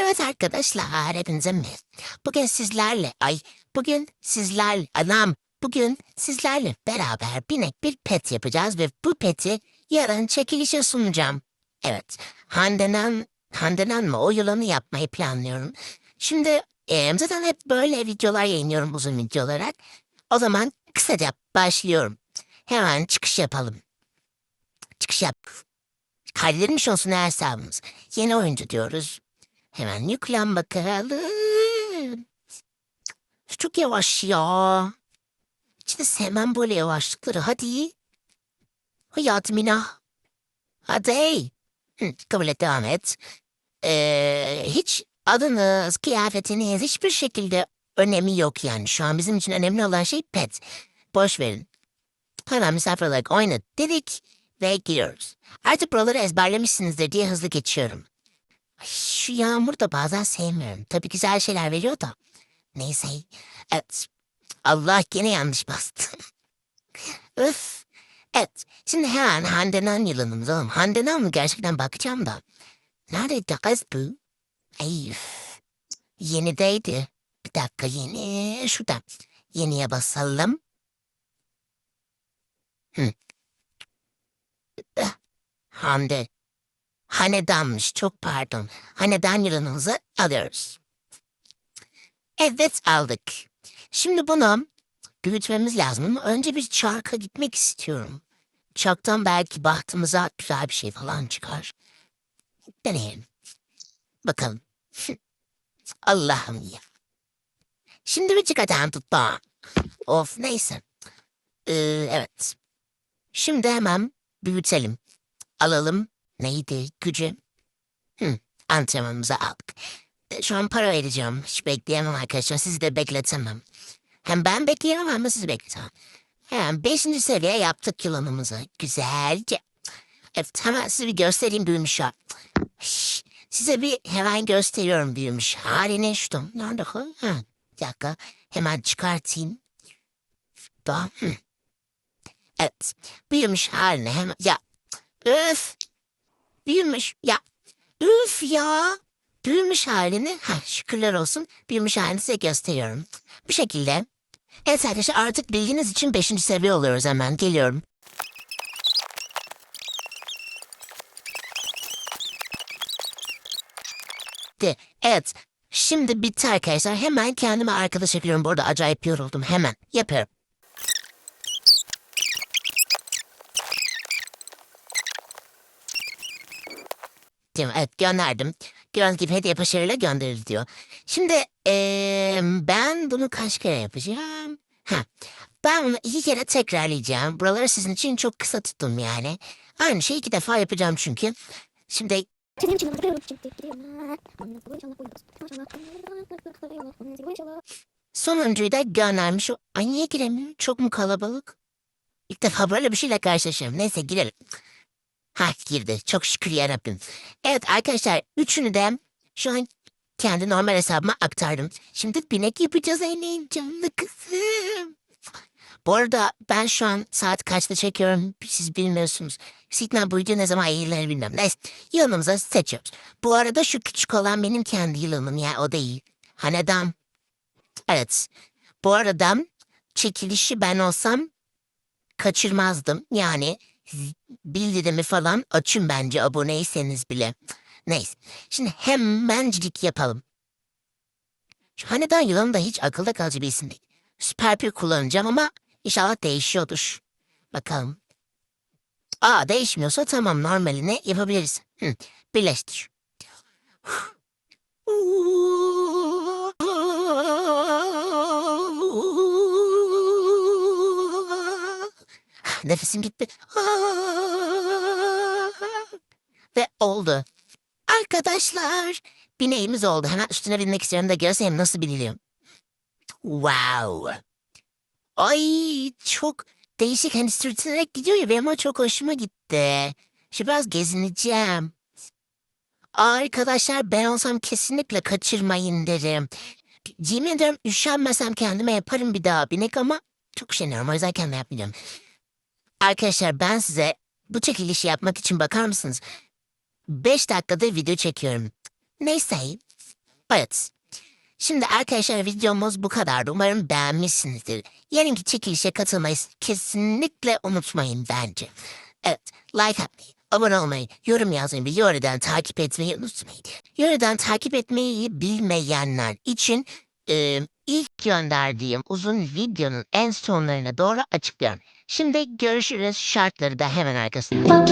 Evet arkadaşlar hepinize mi? Bugün sizlerle ay bugün sizler anam bugün sizlerle beraber binek bir pet yapacağız ve bu peti yarın çekilişe sunacağım. Evet Hande'den Hande'den mı o yılanı yapmayı planlıyorum. Şimdi e, zaten hep böyle videolar yayınlıyorum uzun video olarak. O zaman kısaca başlıyorum. Hemen çıkış yapalım. Çıkış yap. Kaydedilmiş olsun her hesabımız. Yeni oyuncu diyoruz. Hemen yüklen bakalım. Çok yavaş ya. De sevmem böyle yavaşlıkları. Hadi. Hayatım inan. Hadi. Hı, kabul et devam et. Ee, hiç adınız, kıyafetiniz hiçbir şekilde önemi yok yani. Şu an bizim için önemli olan şey pet. Boş verin. Hemen misafir olarak oyna dedik ve giriyoruz. Artık buraları ezberlemişsinizdir diye hızlı geçiyorum. Ay, şu yağmur da bazen sevmiyorum. Tabii güzel şeyler veriyor da. Neyse. Evet. Allah gene yanlış bastı. Öf. Evet. Şimdi hemen Hande'den yılanımız oğlum. Hande'den mı gerçekten bakacağım da. Neredeydi kız bu? Ay üf. Yenideydi. Bir dakika yeni. Şurada. Yeniye basalım. Hı. Hande. Hanedanmış çok pardon. Hanedan yılanımızı alıyoruz. Evet aldık. Şimdi bunu büyütmemiz lazım ama önce bir çarka gitmek istiyorum. Çarktan belki bahtımıza güzel bir şey falan çıkar. Deneyelim. Bakalım. Allah'ım ya. Şimdi bir çıkacağım tuttu. Of neyse. Ee, evet. Şimdi hemen büyütelim. Alalım Neydi gücü? Hı, antrenmanımızı aldık. E, Şu an para vereceğim. Hiç bekleyemem arkadaşlar. Sizi de bekletemem. Hem ben bekleyemem hem de sizi bekletemem. Hemen beşinci seviye yaptık yılanımızı. Güzelce. Evet hemen size bir göstereyim büyümüş ha. Size bir hemen gösteriyorum büyümüş halini. Şu nerede? Ha, bir dakika. Hemen çıkartayım. Daha. Evet. Büyümüş halini hemen. Ya. Öf. Büyümüş ya. Üf ya. Büyümüş halini. Ha, şükürler olsun. Büyümüş halini size gösteriyorum. Bu şekilde. Evet arkadaşlar artık bildiğiniz için 5. seviye oluyoruz hemen. Geliyorum. De, evet. Şimdi bitti arkadaşlar. Hemen kendime arkadaş yapıyorum. Bu arada acayip yoruldum. Hemen yapıyorum. Mi? Evet gönderdim. Hediye başarıyla gönderildi diyor. Şimdi eee, ben bunu kaç kere yapacağım? Ha, ben bunu iki kere tekrarlayacağım. Buraları sizin için çok kısa tuttum yani. Aynı şeyi iki defa yapacağım çünkü. Şimdi sonuncuyu da göndermiş. Ay niye giremiyorum? Çok mu kalabalık? İlk defa böyle bir şeyle karşılaşıyorum. Neyse girelim. Ha girdi. Çok şükür yarabbim. Evet arkadaşlar üçünü de şu an kendi normal hesabıma aktardım. Şimdi binek yapacağız en canlı kızım. Bu arada ben şu an saat kaçta çekiyorum siz bilmiyorsunuz. Signal bu video ne zaman yayınlanır bilmem. Neyse yılanımıza seçiyoruz. Bu arada şu küçük olan benim kendi yılanım ya o değil. Hanedan. Evet. Bu arada çekilişi ben olsam kaçırmazdım. Yani bildirimi falan açın bence aboneyseniz bile. Neyse. Şimdi hemencilik yapalım. Şu hanedan yılanı da hiç akılda kalıcı bir isim değil. Süper bir kullanacağım ama inşallah değişiyordur. Bakalım. Aa değişmiyorsa tamam normalini yapabiliriz. Hı, birleştir. Nefesim gitti. Ve oldu. Arkadaşlar bineğimiz oldu. Hemen üstüne binmek istiyorum da görseyim nasıl biniliyor. Wow. Ay çok değişik hani sürtünerek gidiyor ya benim o çok hoşuma gitti. Şimdi biraz gezineceğim. Arkadaşlar ben olsam kesinlikle kaçırmayın derim. Yemin ederim üşenmesem kendime yaparım bir daha binek ama çok üşeniyorum o yüzden kendime yapmayacağım. Arkadaşlar ben size bu çekilişi yapmak için bakar mısınız? 5 dakikada video çekiyorum. Neyse Evet. Şimdi arkadaşlar videomuz bu kadar. Umarım beğenmişsinizdir. Yarınki çekilişe katılmayı kesinlikle unutmayın bence. Evet, like atmayı, abone olmayı, yorum yazmayı ve Yore'den takip etmeyi unutmayın. Yore'den takip etmeyi bilmeyenler için e, ilk gönderdiğim uzun videonun en sonlarına doğru açıklıyorum. Şimdi görüşürüz şartları da hemen arkasında.